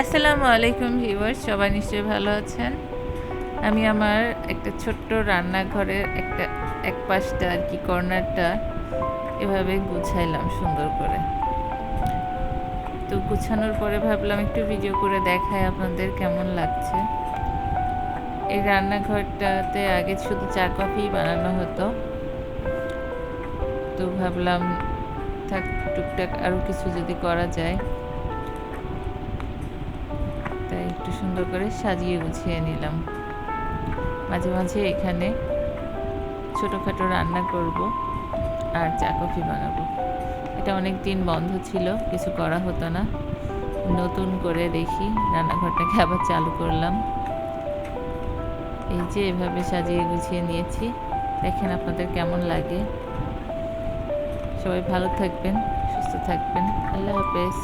আসসালামু আলাইকুম ভিউয়ার্স, সবাই নিশ্চয়ই ভালো আছেন। আমি আমার একটা ছোট্ট রান্নাঘরের একটা এক পাশটা আর কি কর্নারটা এভাবে গুছাইলাম সুন্দর করে। তো গুছানোর পরে ভাবলাম একটু ভিডিও করে দেখাই আপনাদের কেমন লাগছে। এই রান্নাঘরটাতে আগে শুধু চা কফি বানানো হতো। তো ভাবলাম থাক, টুকটাক আরও কিছু যদি করা যায়। সুন্দর করে সাজিয়ে গুছিয়ে নিলাম। মাঝে মাঝে এখানে ছোটোখাটো রান্না করব আর চা কফি বানাবো। এটা অনেক দিন বন্ধ ছিল, কিছু করা হতো না। নতুন করে দেখি রান্নাঘরটাকে আবার চালু করলাম। এই যে এভাবে সাজিয়ে গুছিয়ে নিয়েছি। দেখেন আপনাদের কেমন লাগে। সবাই ভালো থাকবেন, সুস্থ থাকবেন। আল্লাহ হাফেজ।